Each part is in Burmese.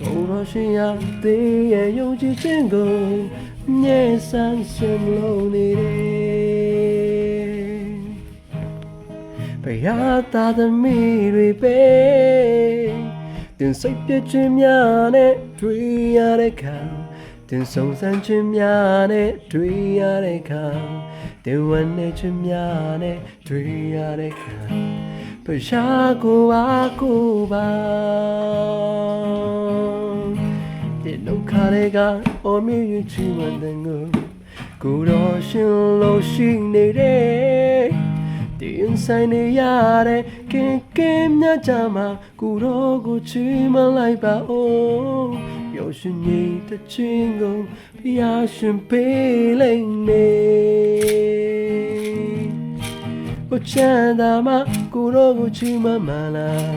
ကိုတော်ရှင်ရသေးရဲ့ယုံကြည်ခြင်းကိုမြဲဆန်းရှင်လုံးနေတယ်ဘုရားသားသမီးတွေပဲတင်စိတ်ပြည့်ခြင်းများနဲ့တွေ့ရတဲ့ခါတင်ဆုံးစမ်းခြင်းများနဲ့တွေ့ရတဲ့ခါတင်ဝမ်းနဲ့ခြင်းများနဲ့တွေ့ရတဲ့ခါဘုရားကိုပါကို ပါဒီဒုက္ခတွေကအော်မြည်ချီးမွမ်းတဲ့ငိုကိုတော်ရှင်လို့ရှိနေတယ်တင်ဆိုင်နေရတဲ့ကင်ကင်မြတ်ကြမှာကိုတော်ကိုချီးမွမ်းလိုက်ပါဦးပျော်ရွှင်နေတဲ့ချင်းကိုဖျားရှင်ပေးလိုက်မေကိုချမ်းသာမကိုရောကိုချီးမမလား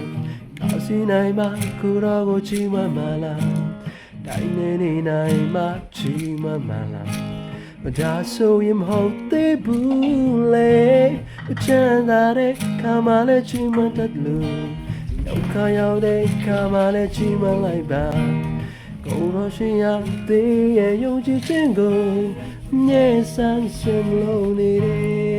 ကောင်းစီနိုင်မကိုရောကိုချီးမမလား တိုင်းနေနေနိုင်မချီးမမလားမဒါဆိုရင်မဟုတ်သေးဘူးလေကိုချမ်းသာတဲ့ခါမှလည်းချီးမတတ်လို့ဒုက္ခရောက်တဲ့ခါမှလည်းချီးမလိုက်ပါကိုရောရှင်ရသေးရဲ့ယုံကြည်ခြင်းကိုမြဲဆန်းရှင်လုံးနေတယ်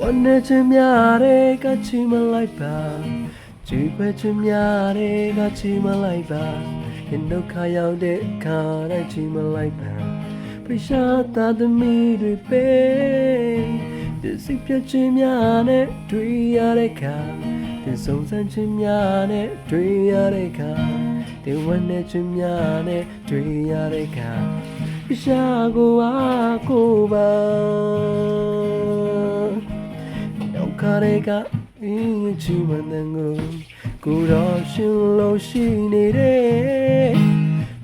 ဝမ်းနဲ့ချင်များတဲ့ကချင်မလိုက်ပါကြည်ပဲချင်များတဲ့ကချင်မလိုက်ပါရင်ဒုက္ခရောက်တဲ့အခါတိုင်းချင်မလိုက်ပါပရိရှာသာသမီးတွေပဲဒီစိတ်ပြချင်များနဲ့တွေ့ရတဲ့အခါဒီစုံစမ်းချင်များနဲ့တွေ့ရတဲ့အခါဒီဝမ်းနဲ့ချင်များနဲ့တွေ့ရတဲ့အခါ Chago Acoba. တွေက အင်းချီမတဲ့ငိုကိုတော့ရှင်လို့ရှိနေတယ်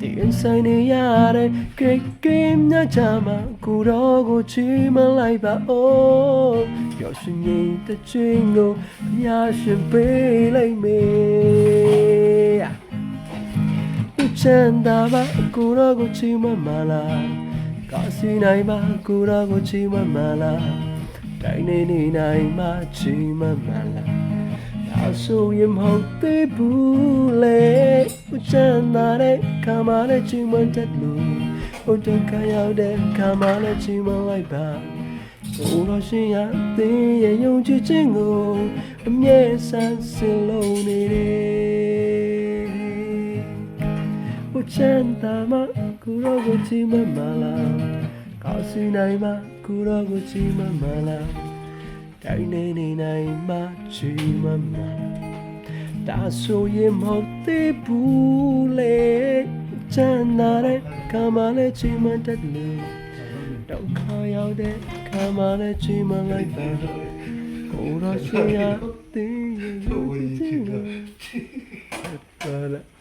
ဒီအဆိုင်နေရတဲ့ကိတ်ကိတ်မြတ်ချမှာကိုတော့ကိုချီမလိုက်ပါအော်ပြောရှင်ရင်တချင်းကိုဘုရားရှင်ပေးလိုက်မေသူချမ်းသာပါကိုတော့ကိုချီမမလားကာစီနိုင်ပါကိုတော့ကိုချီမမလား တိုင်းနေနေနိုင်မှချီမမှန်လားဒါဆိုရင်မဟုတ်သေးဘူးလေဘုချမ်းသာတဲ့ခါမှလည်းချီမတတ်လို့ဘုဒ္ဓကရောက်တဲ့ခါမှလည်းချီမလိုက်ပါဘုရားရှင်ရသေးရဲ့ယုံကြည်ခြင်းကိုအမြဲဆန်းစင်လုံးနေတယ်ဘုချမ်းသာမှကိုရောကိုချီမမှန်လား ကောင်းစီနိုင်မှာကူတော့ကိုချီမမလားတိုင်းနေနေနိုင်မှာချီမမဒါဆိုရင်မဟုတ်သေးဘူးလေချမ်းသာတဲ့ကမ္ဘာနဲ့ချီမတက်လို့တော့ခါရောက်တဲ့ကမ္ဘာနဲ့ချီမလိုက်ပါကိုတော့ချွေရသေးရင်ချီမတက်ပါလား